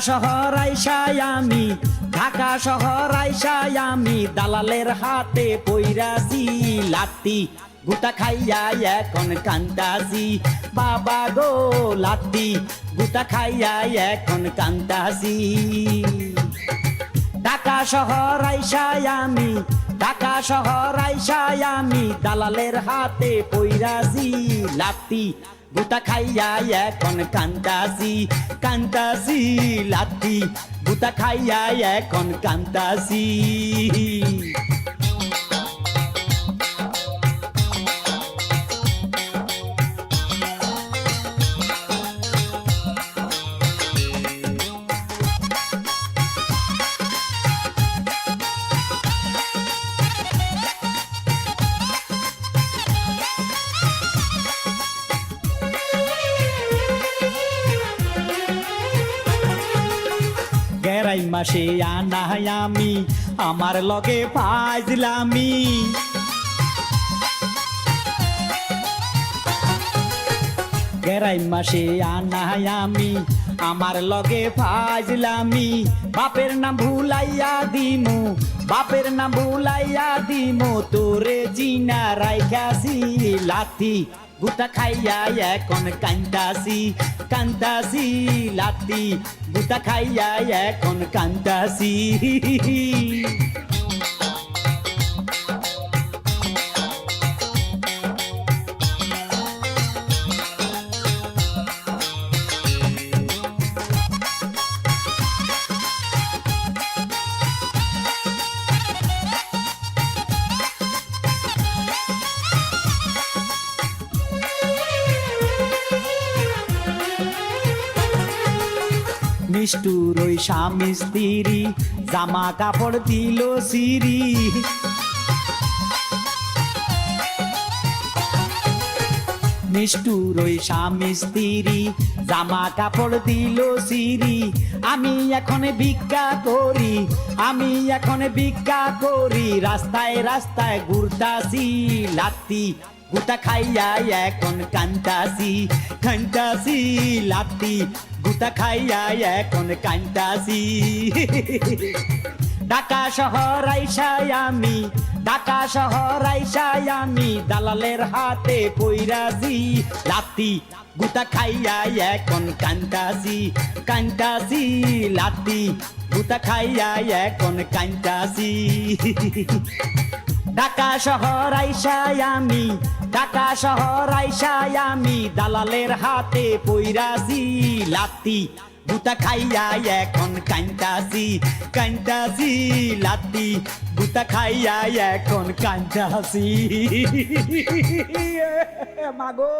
শহর আইসায় আমি, ঢাকা শহর আইসায় আমি, দালালের হাতে পইরাছি লাত্তি গুতা খাইয়া এখন কান্দাসি বাবা গো লাত্তি গুতা খাইয়া এখন কান্দাসি ঢাকা শহর আইসায় আমি, ঢাকা শহর আইসায় আমি, দালালের হাতে পইরাছি লাত্তি গুতা খাইয়া এখন কান্তাসি কান্তাসি লাত্তি গুতা খাইয়া এখন কান্তাসি গেরাই মাসে আনাই আমি, আমার লগে ফাজলামি। গেরাই মাসে আনাই আমি, আমার লগে ফাজলামি। বাপের নাম ভুলাইয়া দিমু, বাপের নাম ভুলাইয়া দিমু, তোরে জিনা রাইখাসি লাথি। গুতা খাইয়া এখন কান্দাসি কান্দাসি লাতি গুতা খাইয়া এখন কান্দাসি নিষ্ঠুর ওই স্বামী স্ত্রী, জামা কাপড় দিল সিরি নিষ্ঠুর ওই স্বামী স্ত্রী, জামা কাপড় দিল সিরি আমি এখন ভিক্ষা করি, আমি এখন ভিক্ষা করি, রাস্তায় রাস্তায় ঘুরতাছি, লাত্তি গুতা খাইয়া এখন কান্তাসি কান্তাসি লাত্তি গুতা খাইয়া এখন কান্তাসি ঢাকা শহর আইসায় আমি, ঢাকা শহর আইসায় আমি, দালালের হাতে পইরাছি। লাত্তি গুতা খাইয়া এখন কান্তাসি কান্তাসি লাতি গুতা খাইয়া এখন কান্তাসি ঢাকা শহর আইসায় আমি, ঢাকা শহর আইসায় আমি, দালালের হাতে পইরাছি লাতি বুতা খাইয়া এখন কান্তাসি কান্তাসি লাতি বুতা খাইয়া এখন কান্তাসি মাগো।